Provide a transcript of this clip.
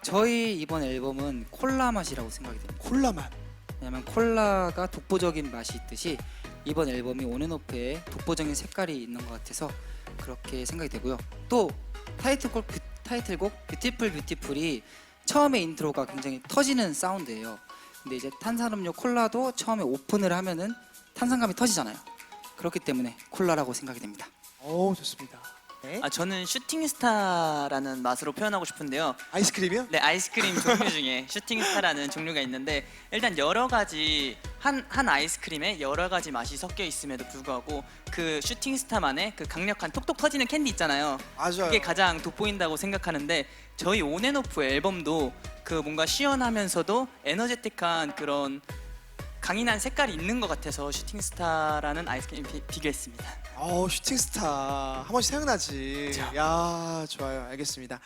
저희 이번 앨범은 콜라 맛이라고 생각이 됩니다. 콜라 맛. 왜냐면 콜라가 독보적인 맛이 있듯이 이번 앨범이 온앤오프에 독보적인 색깔이 있는 것 같아서 그렇게 생각이 되고요. 또 타이틀곡 뷰- 타이틀곡 뷰티풀 뷰티풀이 처음에 인트로가 굉장히 터지는 사운드예요. 근데 이제 탄산음료 콜라도 처음에 오픈을 하면은 탄산감이 터지잖아요. 그렇기 때문에 콜라라고 생각이 됩니다. 오 좋습니다. 네. 아 저는 슈팅스타라는 맛으로 표현하고 싶은데요. 아이스크림이요? 네 아이스크림 종류 중에 슈팅스타라는 종류가 있는데 일단 여러 가지 한 한 아이스크림에 여러 가지 맛이 섞여 있음에도 불구하고 그 슈팅스타만의 그 강력한 톡톡 터지는 캔디 있잖아요. 맞아요. 그게 가장 돋보인다고 생각하는데 저희 온앤오프 앨범도 그 뭔가 시원하면서도 에너제틱한 그런 강인한 색깔이 있는 것 같아서 슈팅스타라는 아이스크림 비, 비교했습니다. 어 슈팅 스타 한 번씩 생각나지. 야 좋아요. 알겠습니다.